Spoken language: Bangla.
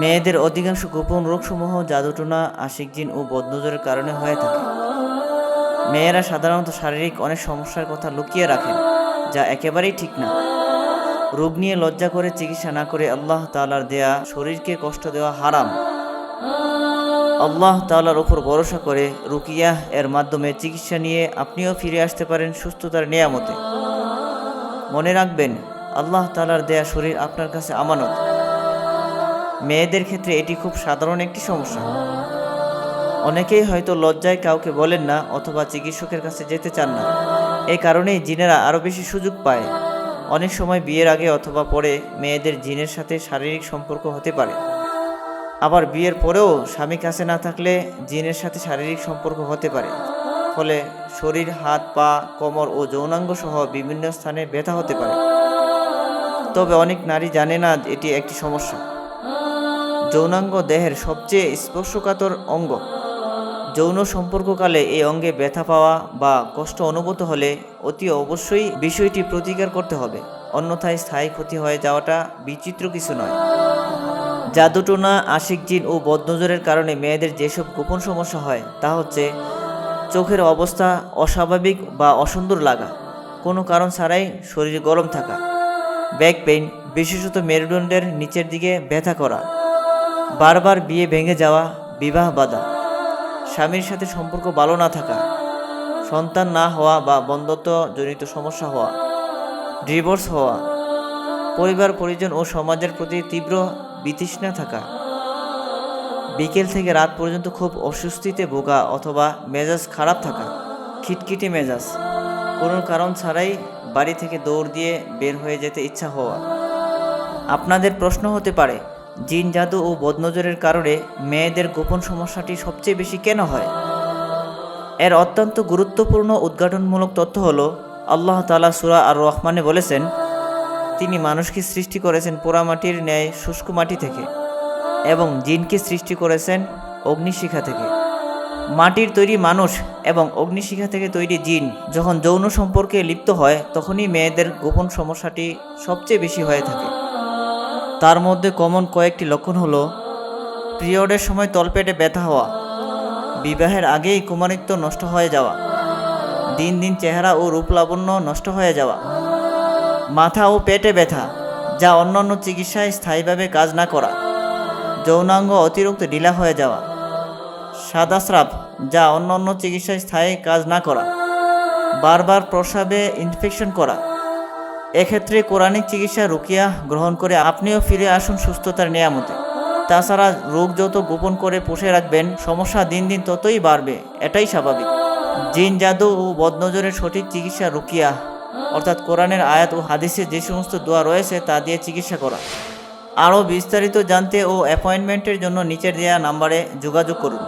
মেয়েদের অধিকাংশ গোপন রোগসমূহ জাদুটোনা আশিক জিন ও বদনজরের কারণে হয়ে থাকে। মেয়েরা সাধারণত শারীরিক অনেক সমস্যার কথা লুকিয়ে রাখেন যা একেবারেই ঠিক না। রোগ নিয়ে লজ্জা করে, চিকিৎসা না করে আল্লাহ তালার দেয়া শরীরকে কষ্ট দেওয়া হারাম। আল্লাহ তাআলার উপর ভরসা করে রুকিয়াহ এর মাধ্যমে চিকিৎসা নিয়ে আপনিও ফিরে আসতে পারেন সুস্থতার নিয়ামতে। মনে রাখবেন, আল্লাহ তালার দেয়া শরীর আপনার কাছে আমানত। মেয়েদের ক্ষেত্রে এটি খুব সাধারণ একটি সমস্যা। অনেকেই হয়তো লজ্জায় কাউকে বলেন না অথবা চিকিৎসকের কাছে যেতে চান না। এই কারণেই জিনেরা আরও বেশি সুযোগ পায়। অনেক সময় বিয়ের আগে অথবা পরে মেয়েদের জিনের সাথে শারীরিক সম্পর্ক হতে পারে। আবার বিয়ের পরেও স্বামী কাছে না থাকলে জিনের সাথে শারীরিক সম্পর্ক হতে পারে। ফলে শরীর, হাত, পা, কোমর ও যৌনাঙ্গ সহ বিভিন্ন স্থানে ব্যথা হতে পারে। তবে অনেক নারী জানে না এটি একটি সমস্যা। যৌনাঙ্গ দেহের সবচেয়ে স্পর্শকাতর অঙ্গ। যৌন সম্পর্ককালে এই অঙ্গে ব্যথা পাওয়া বা কষ্ট অনুভূত হলে অতি অবশ্যই বিষয়টি প্রতিকার করতে হবে। অন্যথায় স্থায়ী ক্ষতি হয়ে যাওয়াটা বিচিত্র কিছু নয়। জাদুটোনা, আশিক জিন ও বদনজরের কারণে মেয়েদের যেসব গোপন সমস্যা হয়, তা হচ্ছে চোখের অবস্থা অস্বাভাবিক বা অসুন্দর লাগা। কোনো কারণ ছাড়াই শরীর গরম থাকা। ব্যাক পেইন, বিশেষত মেরুদণ্ডের নিচের দিকে ব্যথা করা। বারবার বিয়ে ভেঙে যাওয়া, বিবাহ বাধা, স্বামীর সাথে সম্পর্ক ভালো না থাকা, সন্তান না হওয়া বা বন্ধত্ব জনিত সমস্যা হওয়া ডিভোর্স হওয়া, পরিবার, পরিজন ও সমাজের প্রতি তীব্র বিতৃষ্ণা থাকা, বিকেল থেকে রাত পর্যন্ত খুব অস্বস্তিতে ভোগা অথবা মেজাজ খারাপ থাকা, খিটখিটে মেজাজ, কোনো কারণ ছাড়াই বাড়ি থেকে দৌড় দিয়ে বের হয়ে যেতে ইচ্ছা হওয়া। আপনাদের প্রশ্ন হতে পারে জিন জাদু ও বদনজরের কারণে মেয়েদের গোপন সমস্যাটি সবচেয়ে বেশি কেন হয়? এর অত্যন্ত গুরুত্বপূর্ণ উদ্ঘাটনমূলক তথ্য হলো, আল্লাহ তালা সুরা আর রহমানে বলেছেন, তিনি মানুষকে সৃষ্টি করেছেন পোড়ামাটির ন্যায় শুষ্ক মাটি থেকে এবং জিনকে সৃষ্টি করেছেন অগ্নিশিখা থেকে। মাটির তৈরি মানুষ এবং অগ্নিশিখা থেকে তৈরি জিন যখন যৌন সম্পর্কে লিপ্ত হয়, তখনই মেয়েদের গোপন সমস্যাটি সবচেয়ে বেশি হয়ে থাকে। তার মধ্যে কমন কয়েকটি লক্ষণ হলো, পিরিয়ডের সময় তলপেটে ব্যথা হওয়া, বিবাহের আগেই কুমারিত্ব নষ্ট হয়ে যাওয়া, দিন দিন চেহারা ও রূপ লাবণ্য নষ্ট হয়ে যাওয়া, মাথা ও পেটে ব্যথা, যা অন্যান্য চিকিৎসায় স্থায়ীভাবে কাজ না করা, যৌনাঙ্গ অতিরিক্ত ঢিলা হয়ে যাওয়া, সাদা স্রাব, যা অন্যান্য চিকিৎসায় স্থায়ী কাজ না করা, বারবার প্রস্রাবে ইনফেকশন করা এক্ষেত্রে কোরআনিক চিকিৎসা রুকিয়া গ্রহণ করে আপনিও ফিরে আসুন সুস্থতার নিয়ামতে। তাছাড়া রোগ যত গোপন করে পুষে রাখবেন, সমস্যা দিন দিন ততই বাড়বে, এটাই স্বাভাবিক। জিন, জাদু ও বদনজরের সঠিক চিকিৎসা রুকিয়া, অর্থাৎ কোরআনের আয়াত ও হাদিসে যে সমস্ত দোয়া রয়েছে তা দিয়ে চিকিৎসা করা। আরও বিস্তারিত জানতে ও অ্যাপয়েন্টমেন্টের জন্য নিচের দেওয়া নাম্বারে যোগাযোগ করুন।